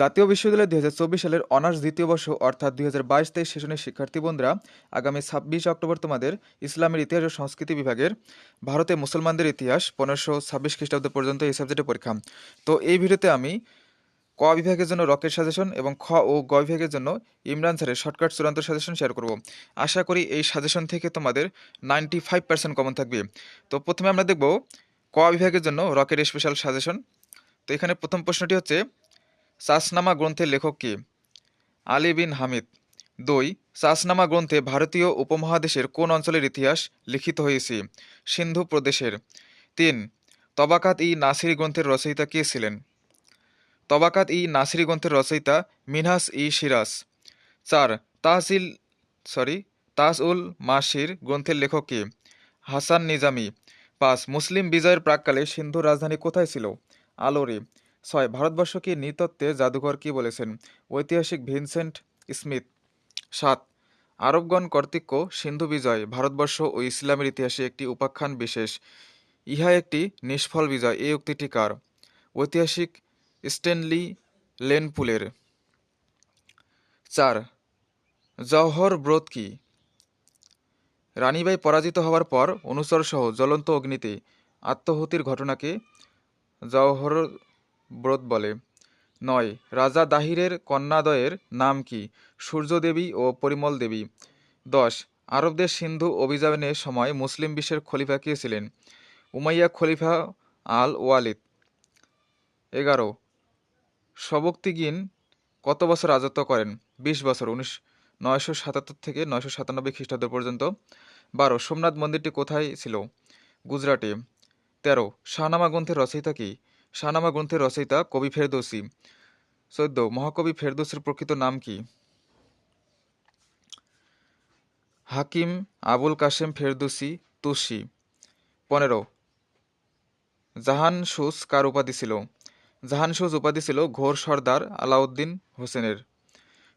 জাতীয় বিশ্ববিদ্যালয় দুই হাজার চব্বিশ সালের অনার্স দ্বিতীয় বর্ষ অর্থাৎ দুই হাজার বাইশ তেইশ সেশনের শিক্ষার্থী বন্ধুরা আগামী ছাব্বিশ অক্টোবর তোমাদের ইসলামের ইতিহাস ও সংস্কৃতি বিভাগের ভারতে মুসলমানদের ইতিহাস পনেরোশো ছাব্বিশ খ্রিস্টাব্দ পর্যন্ত এই সাবজেক্টের পরীক্ষা। তো এই ভিডিওতে আমি ক বিভাগের জন্য রকেট সাজেশন এবং খ ও গ বিভাগের জন্য ইমরান স্যারের শর্টকাট চূড়ান্ত সাজেশন শেয়ার করব। আশা করি এই সাজেশন থেকে তোমাদের নাইনটি ফাইভ পার্সেন্ট কমন থাকবে। তো প্রথমে আমরা দেখব ক বিভাগের জন্য রকেট স্পেশাল সাজেশন। তো এখানে প্রথম প্রশ্নটি হচ্ছে চাষনামা গ্রন্থের লেখক কে? আলী বিন হামিদ। দুই চাষনামা গ্রন্থে ভারতীয় উপমহাদেশের কোন অঞ্চলের ইতিহাস লিখিত হয়েছে? সিন্ধু প্রদেশের। তিন, তবাকাত ই নাসিরি গ্রন্থের রচয়িতা কে ছিলেন? তবাকাত ই নাসিরি গ্রন্থের রচয়িতা মিনহাস ই সিরাজ। চার, তাহসিল, সরি তাজ উল মাসির গ্রন্থের লেখক কে? হাসান নিজামি। পাঁচ, মুসলিম বিজয়ের প্রাককালে সিন্ধু রাজধানী কোথায় ছিল? আলোরে। ছয়, ভারতবর্ষকে নৃতত্ত্বে জাদুঘর কি বলেছেন? ঐতিহাসিক ভিনসেন্ট স্মিথ। সাত, আরবগণ কর্তৃক সিন্ধু বিজয়, ভারতবর্ষ ও ইসলামের ইতিহাসে একটি উপাখ্যান বিশেষ। ইহা একটি নিষ্ফল বিজয়, এই উক্তিটি কার? ঐতিহাসিক স্টেনলি লেনপুলের। চার, জওহর ব্রত কি? রানীবাই পরাজিত হওয়ার পর অনুচরসহ জ্বলন্ত অগ্নিতে আত্মহতির ঘটনাকে জওহর ব্রত বলে। নয়, রাজা দাহিরের কন্যাদয়ের নাম কি? সূর্যদেবী ও পরিমল দেবী। দশ, আরবদের সিন্ধু অভিযানের সময় মুসলিম বিশ্বের খলিফা কে ছিলেন? উমাইয়া খলিফা আল ওয়ালিদ। এগারো, সবক্তিগিন কত বছর রাজত্ব করেন? বিশ বছর, উনিশ, নয়শো সাতাত্তর থেকে নয়শো সাতানব্বই খ্রিস্টাব্দ পর্যন্ত। বারো, সোমনাথ মন্দিরটি কোথায় ছিল? গুজরাটে। তেরো, শাহনামা গ্রন্থের রচয়িতা কি? শাহনামা গ্রন্থের রচয়িতা কবি ফেরদৌসি। চোদ্দ, মহাকবি ফেরদৌসির প্রকৃত নাম কি? হাকিম আবুল কাশেম ফেরদৌসি তুসি পনেরো জাহান সুস কার উপাধি ছিল? জাহান সুস উপাধি ছিল ঘোর সর্দার আলাউদ্দিন হোসেনের।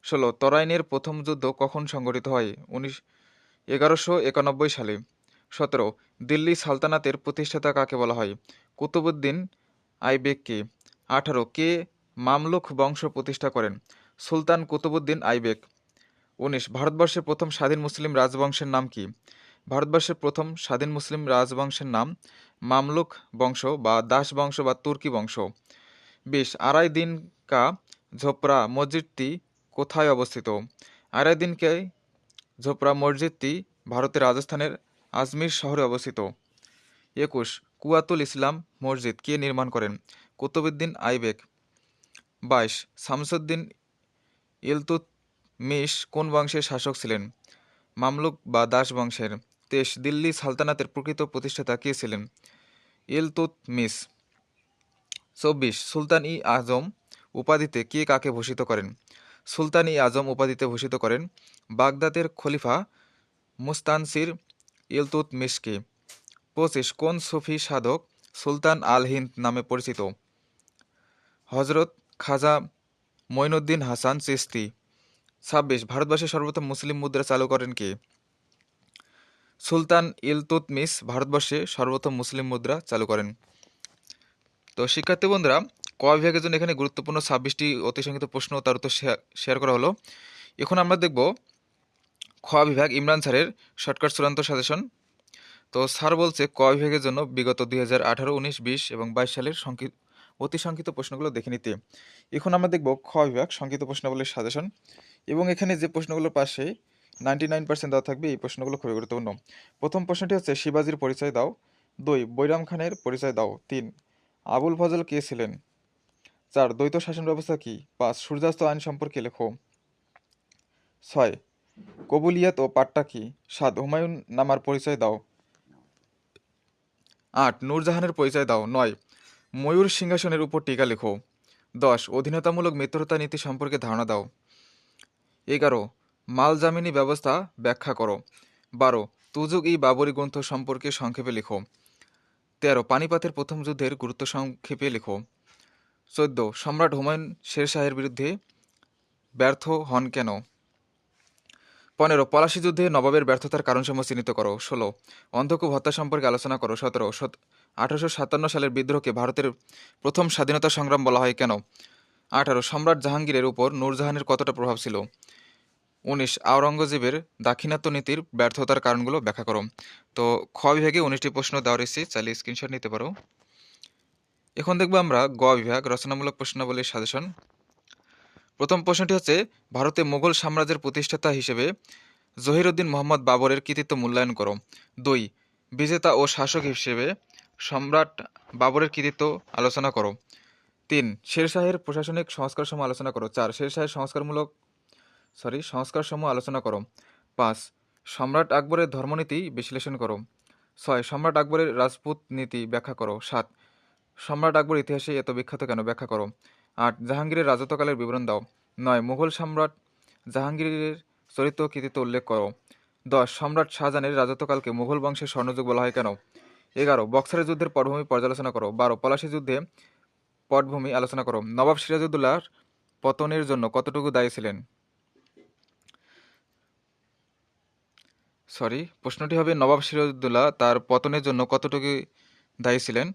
ষোলো, তরাইনের প্রথম যুদ্ধ কখন সংঘটিত হয়? উনিশ, এগারোশো একানব্বই সালে। সতেরো, দিল্লি সালতানাতের প্রতিষ্ঠাতা কাকে বলা হয়? কুতুবুদ্দিন আইবেককে আঠারো কে মামলুক বংশ প্রতিষ্ঠা করেন, সুলতান কুতুবুদ্দিন আইবেক। উনিশ, ভারতবর্ষের প্রথম স্বাধীন মুসলিম রাজবংশের নাম কি? ভারতবর্ষের প্রথম স্বাধীন মুসলিম রাজবংশের নাম মামলুক বংশ বা দাস বংশ বা তুর্কি বংশ। বিশ আড়াই দিন কা ঝোপড়া মসজিদটি কোথায় অবস্থিত? আড়াই দিনকে ঝোপড়া মসজিদটি ভারতের রাজস্থানের আজমির শহরে অবস্থিত। একুশ কুয়াতুল ইসলাম মসজিদ কে নির্মাণ করেন? কুতুবুদ্দিন আইবেক। বাইশ, শামসুদ্দিন ইলতুৎমিশ কোন বংশের শাসক ছিলেন? মামলুক বা দাস বংশের। তেইশ, দিল্লি সালতানাতের প্রকৃত প্রতিষ্ঠাতা কে ছিলেন? ইলতুৎমিশ চব্বিশ, সুলতান ই আজম উপাধিতে কে কাকে ভূষিত করেন? সুলতান ই আজম উপাধিতে ভূষিত করেন বাগদাদের খলিফা মুস্তানসির ইলতুৎমিশকে পঁচিশ, কোন সুফি সাধক সুলতান আল হিন্দ নামে পরিচিত? হজরত খাজা মঈনুদ্দিন হাসান চিস্তি ছাব্বিশ ভারতবর্ষে সর্বপ্রথম মুসলিম মুদ্রা চালু করেন কে? সুলতান ইলতুৎমিশ ভারতবর্ষে সর্বপ্রথম মুসলিম মুদ্রা চালু করেন। তো শিক্ষার্থী বন্ধুরা, ক বিভাগের জন্য এখানে গুরুত্বপূর্ণ ছাব্বিশটি অতি সংক্ষিপ্ত প্রশ্ন তার উত্তর শেয়ার করা হলো। এখন আমরা দেখব খ বিভাগ ইমরান স্যারের শর্টকাট চূড়ান্ত সাজেশন তো স্যার বলছে ক বিভাগের জন্য বিগত দুই হাজার আঠারো, উনিশ, বিশ এবং বাইশ সালের সংক্ষিপ্ত অতি সংক্ষিপ্ত প্রশ্নগুলো দেখে নিতে। এখন আমরা দেখব খ বিভাগ সংক্ষিপ্ত প্রশ্নাবলীর সাজেশন এবং এখানে যে প্রশ্নগুলোর পাশে নাইনটি নাইন পার্সেন্ট দেওয়া থাকবে, এই প্রশ্নগুলো খুবই গুরুত্বপূর্ণ। প্রথম প্রশ্নটি হচ্ছে, শিবাজির পরিচয় দাও। দুই, বৈরাম খানের পরিচয় দাও। তিন, আবুল ফজল কে ছিলেন? চার, দ্বৈত শাসন ব্যবস্থা কি? পাঁচ, সূর্যাস্ত আইন সম্পর্কে লেখো। ছয়, কবুলিয়াত ও পাট্টা কি? সাত, হুমায়ুন নামার পরিচয় দাও। আট, নূরজাহানের পরিচয় দাও। নয়, ময়ূর সিংহাসনের উপর টিকা লেখো। দশ, অধীনতামূলক মিত্রতা নীতি সম্পর্কে ধারণা দাও। এগারো, মালজামিনী ব্যবস্থা ব্যাখ্যা করো। বারো তুজুক ই বাবরি গ্রন্থ সম্পর্কে সংক্ষেপে লেখো। তেরো, পানিপাতের প্রথম যুদ্ধের গুরুত্ব সংক্ষেপে লেখো। চোদ্দ, সম্রাট হুমায়ুন শের শাহের বিরুদ্ধে ব্যর্থ হন কেন? পনেরো, পলাশি যুদ্ধে নবাবের ব্যর্থতার কারণসমূহ চিহ্নিত করো। ষোলো, অন্ধকূপ হত্যা সম্পর্কে আলোচনা করো। সতেরো আঠারোশো সাতান্ন সালের বিদ্রোহকে ভারতের প্রথম স্বাধীনতা সংগ্রাম বলা হয় কেন? আঠারো, সম্রাট জাহাঙ্গীরের উপর নূরজাহানের কতটা প্রভাব ছিল? উনিশ, আওরঙ্গজেবের দাক্ষিণাত্য নীতির ব্যর্থতার কারণগুলো ব্যাখ্যা করো। তো খ বিভাগে উনিশটি প্রশ্ন দেওয়া রয়েছে চাইলে স্ক্রিনশট নিতে পারো। এখন দেখব আমরা গ বিভাগ রচনামূলক প্রশ্নাবলীর সাজেশন প্রথম প্রশ্নটি হচ্ছে, ভারতে মুঘল সাম্রাজ্যের প্রতিষ্ঠাতা হিসেবে জহিরুদ্দিন মোহাম্মদ বাবরের কৃতিত্ব মূল্যায়ন করো। দুই, বিজেতা ও শাসক হিসেবে সম্রাট বাবরের কৃতিত্ব আলোচনা করো। তিন, শেরশাহের প্রশাসনিক সংস্কার সমূহ আলোচনা করো। চার, শেরশাহের সংস্কারমূলক সরি সংস্কার সমূহ আলোচনা করো। পাঁচ, সম্রাট আকবরের ধর্মনীতি বিশ্লেষণ করো। ছয়, সম্রাট আকবরের রাজপুত নীতি ব্যাখ্যা করো। সাত, সম্রাট আকবর ইতিহাসে এত বিখ্যাত কেন ব্যাখ্যা করো। আট, জাহাঙ্গীরের রাজত্বকালের বিবরণ দাও। নয়, মুঘল সম্রাট জাহাঙ্গীরের চরিত্র কৃতিত্ব উল্লেখ করো। দশ, সম্রাট শাহজাহানের রাজত্বকালকে মুঘল বংশের স্বর্ণযুগ বলা হয় কেন? এগারো, বক্সারের যুদ্ধের পটভূমি পর্যালোচনা করো। বারো, পলাশী যুদ্ধে পটভূমি আলোচনা করো। নবাব সিরাজউদ্দৌলার পতনের জন্য কতটুকু দায়ী ছিলেন? সরি, প্রশ্নটি হবে নবাব সিরাজউদ্দৌলা তার পতনের জন্য কতটুকু দায়ী ছিলেন?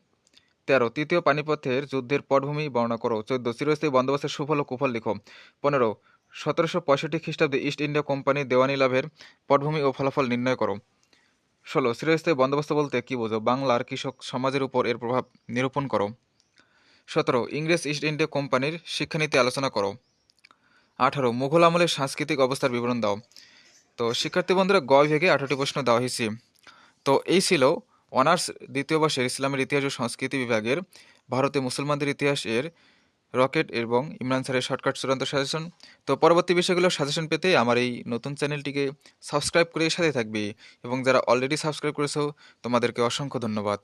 তেরো, তৃতীয় পানিপথের যুদ্ধের পটভূমি বর্ণনা করো। চোদ্দ, চিরস্থায়ী বন্দোবস্তের সুফল ও কুফল লিখো। পনেরো, সতেরোশো পঁয়ষট্টি খ্রিস্টাব্দে ইস্ট ইন্ডিয়া কোম্পানি দেওয়ানি লাভের পটভূমি ও ফলাফল নির্ণয় করো। ষোলো, চিরস্থায়ী বন্দোবস্ত বলতে কী বোঝো? বাংলার কৃষক সমাজের উপর এর প্রভাব নিরূপণ করো। সতেরো, ইংরেজ ইস্ট ইন্ডিয়া কোম্পানির শিক্ষানীতি আলোচনা করো। আঠারো, মুঘল আমলের সাংস্কৃতিক অবস্থার বিবরণ দাও। তো, শিক্ষার্থী বন্ধুরা গ বিভাগে আঠারোটি প্রশ্ন দেওয়া হয়েছে। তো, এই ছিল অনার্স দ্বিতীয় বর্ষের ইসলামের ইতিহাস ও সংস্কৃতি বিভাগের ভারতে মুসলমানদের ইতিহাসের রকেট এবং ইমরান স্যারের শর্টকাট চূড়ান্ত সাজেশন। তো পরবর্তী বিষয়গুলো সাজেশন পেতে আমার এই নতুন চ্যানেলটিকে সাবস্ক্রাইব করে সাথে থাকবে এবং যারা অলরেডি সাবস্ক্রাইব করেছ, তোমাদেরকে অসংখ্য ধন্যবাদ।